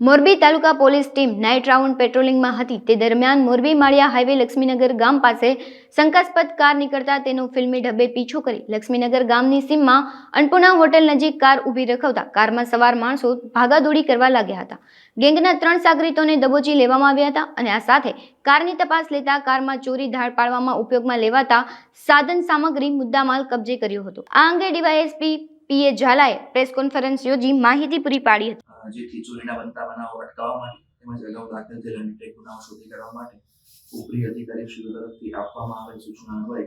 Morbi taluka police team night round પેટ્રોલિંગમાં હતી. તે દરમિયાન મોરબી માળિયા હાઈવે લક્ષ્મીનગર ગામ પાસે શંકાસ્પદ કાર નીકળતા તેનો ફિલ્મી ઢબે પીછો કરી લક્ષ્મીનગર ગામની સીમમાં અન્નપૂર્ણા હોટલ નજીક કાર ઊભી રખાવતા કારમાં સવાર માણસો ભાગાદોડી કરવા લાગ્યા હતા. ગેંગના ત્રણ સાગરીતોને દબોચી લેવામાં આવ્યા હતા અને આ સાથે કારની તપાસ લેતા કારમાં ચોરી ધાડ પાડવામાં ઉપયોગમાં લેવાતા સાધન સામગ્રી મુદ્દામાલ કબજે કર્યો હતો. આ અંગે ડીવાયએસપી પીએ ઝાલાએ પ્રેસ કોન્ફરન્સ યોજી માહિતી પૂરી પાડી હતી. જેથી ચોરીના બનતા બનાવો અટકાવવા માટે તેમજ અગાઉ દાખલ થયેલ અનેક ગુનાઓ શોધી કાઢવા માટે ઉપરી અધિકારીશ્રીઓ તરફથી આપવામાં આવેલ સૂચના અન્વયે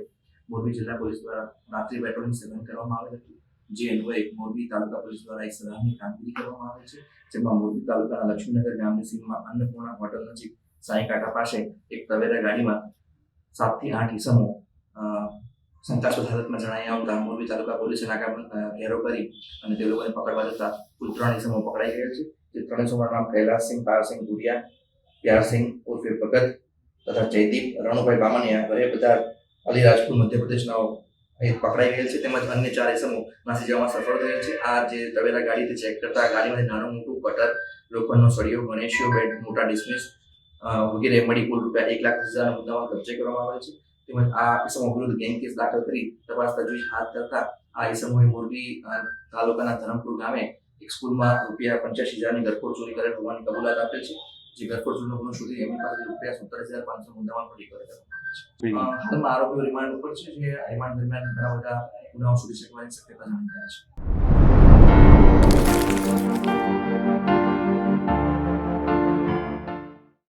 મોરબી જિલ્લા પોલીસ દ્વારા રાત્રિ પેટ્રોલિંગ સેવન કરવામાં આવેલ હતું. જે અન્વયે મોરબી તાલુકા પોલીસ દ્વારા એક સરાહનીય કામગીરી કરવામાં આવે છે જેમાં મોરબી તાલુકાના લક્ષ્મીનગર ગામની સીમમાં અન્નપૂર્ણા હોટલ નજીક સાંઈકાંઠા પાસે એક તવેરા ગાડીમાં સાતથી આઠ ઈસમો અ, શંકાસ્પદ હાલતમાં જણાઈ આવતા મોરબી તાલુકા પોલીસે નાકાબંધ ઘેરો કરી અને તે લોકોને પકડવા જતા કુલ ત્રણ ઇસમો પકડાઈ ગયા છે. જે ત્રણ ઇસમોના નામ કૈલાસસિંહ, પારસિંહ, ભુરિયા, પ્યારસિંહ, ઉર્ફે ભગત તથા જયદીપ, રણુભાઈ બામણિયા એ બધા અલીરાજપુર મધ્યપ્રદેશના પકડાઈ ગયેલ છે. તેમજ અન્ય ચાર ઇસમો નાસી જવામાં સફળ થયેલ છે. આ જે તવેરા ગાડીથી ચેક કરતા ગાડીમાંથી નાનું, મોટું કટર લોખંડનો સળિયો ગણેશિયો બેડ, મોટા ડિસમિસ વગેરે મળી કુલ રૂપિયા એક લાખ હજારના મુદ્દામાં કબજે કરવામાં આવે છે. તેમજ આ ઇસમો વિરુદ્ધ ગેંગ કેસ દાખલ કરી તપાસ તજવીજ હાથ ધરતા આ ઇસમોએ મોરબી તાલુકાના ધરમપુર ગામે એક સ્કૂલમાં રૂપિયા પંચ્યાસી હજારની ઘરફોડ ચોરી કરેલ હોવાની કબૂલાત આપેલ છે. જે ઘરફોડ ચોરીનો ગુનો શોધી એમની પાસે રૂપિયા સત્તર હજાર પાંચસો મુદ્દામાં પડી કરે આવે છે હાલમાં આરોપીઓ રિમાન્ડ ઉપર છે જે રિમાન્ડ દરમિયાન ઘણા બધા ગુનાઓ શોધી શકવાની શક્યતા જણાઈ રહ્યા છે.